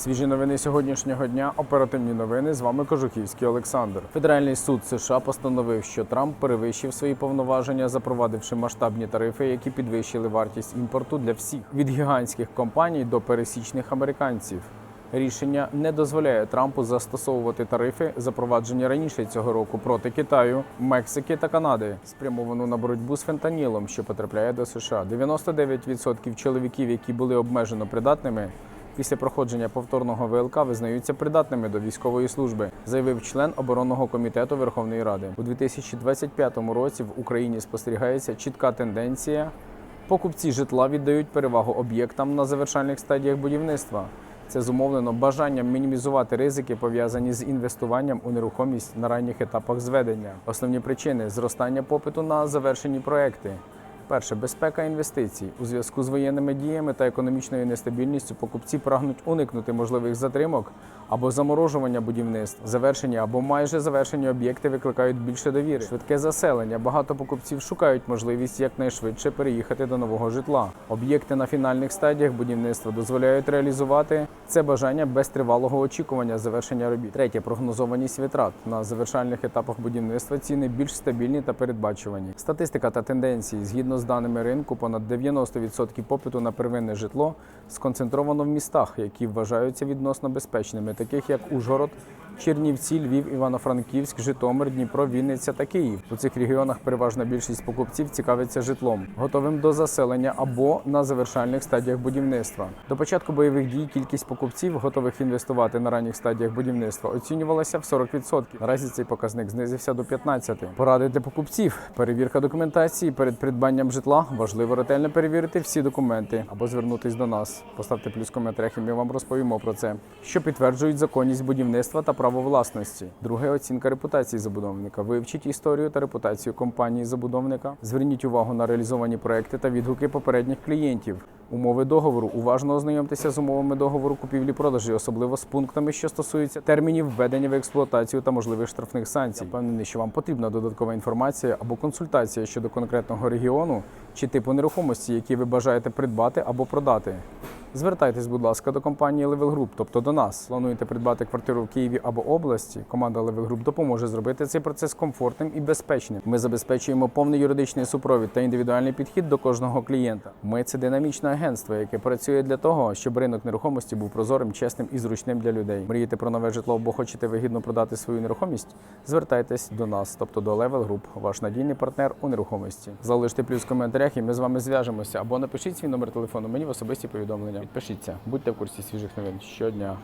Свіжі новини сьогоднішнього дня. Оперативні новини. З вами Кожухівський Олександр. Федеральний суд США постановив, що Трамп перевищив свої повноваження, запровадивши масштабні тарифи, які підвищили вартість імпорту для всіх від гігантських компаній до пересічних американців. Рішення не дозволяє Трампу застосовувати тарифи, запроваджені раніше цього року проти Китаю, Мексики та Канади, спрямовану на боротьбу з фентанілом, що потрапляє до США. 99% чоловіків, які були обмежено придатними, після проходження повторного ВЛК визнаються придатними до військової служби, заявив член оборонного комітету Верховної Ради. У 2025 році в Україні спостерігається чітка тенденція. Покупці житла віддають перевагу об'єктам на завершальних стадіях будівництва. Це зумовлено бажанням мінімізувати ризики, пов'язані з інвестуванням у нерухомість на ранніх етапах зведення. Основні причини зростання попиту на завершені проекти. Перше безпека інвестицій у зв'язку з воєнними діями та економічною нестабільністю покупці прагнуть уникнути можливих затримок або заморожування будівництв. Завершені або майже завершені об'єкти викликають більше довіри. Швидке заселення. Багато покупців шукають можливість якнайшвидше переїхати до нового житла. Об'єкти на фінальних стадіях будівництва дозволяють реалізувати це бажання без тривалого очікування завершення робіт. Третє прогнозованість витрат на завершальних етапах будівництва ціни більш стабільні та передбачувані. Статистика та тенденції згідно з даними ринку, понад 90% попиту на первинне житло сконцентровано в містах, які вважаються відносно безпечними, таких як Ужгород, Чернівці, Львів, Івано-Франківськ, Житомир, Дніпро, Вінниця та Київ. У цих регіонах переважна більшість покупців цікавиться житлом, готовим до заселення або на завершальних стадіях будівництва. До початку бойових дій кількість покупців, готових інвестувати на ранніх стадіях будівництва, оцінювалася в 40%. Наразі цей показник знизився до 15%. Поради для покупців. Перевірка документації перед придбанням житла. Важливо ретельно перевірити всі документи або звернутись до нас. Поставте плюс в коментарях, і ми вам розповімо про це, що підтверджують законність будівництва та право власності. Друге оцінка репутації забудовника. Вивчіть історію та репутацію компанії забудовника. Зверніть увагу на реалізовані проекти та відгуки попередніх клієнтів. Умови договору. Уважно ознайомтеся з умовами договору купівлі-продажі, особливо з пунктами, що стосуються термінів введення в експлуатацію та можливих штрафних санкцій. Я Впевнений, що вам потрібна додаткова інформація або консультація щодо конкретного регіону чи типу нерухомості, які ви бажаєте придбати або продати. Звертайтесь, будь ласка, до компанії Level Group, тобто до нас. Плануєте придбати квартиру в Києві або області. Команда Level Group допоможе зробити цей процес комфортним і безпечним. Ми забезпечуємо повний юридичний супровід та індивідуальний підхід до кожного клієнта. Ми це динамічне агентство, яке працює для того, щоб ринок нерухомості був прозорим, чесним і зручним для людей. Мрієте про нове житло або хочете вигідно продати свою нерухомість? Звертайтесь до нас, тобто до Level Group, ваш надійний партнер у нерухомості. Залиште плюс в коментарях, і ми з вами зв'яжемося. Або напишіть свій номер телефону мені в особисті повідомлення. Підпишіться, будьте в курсі свіжих новин щодня.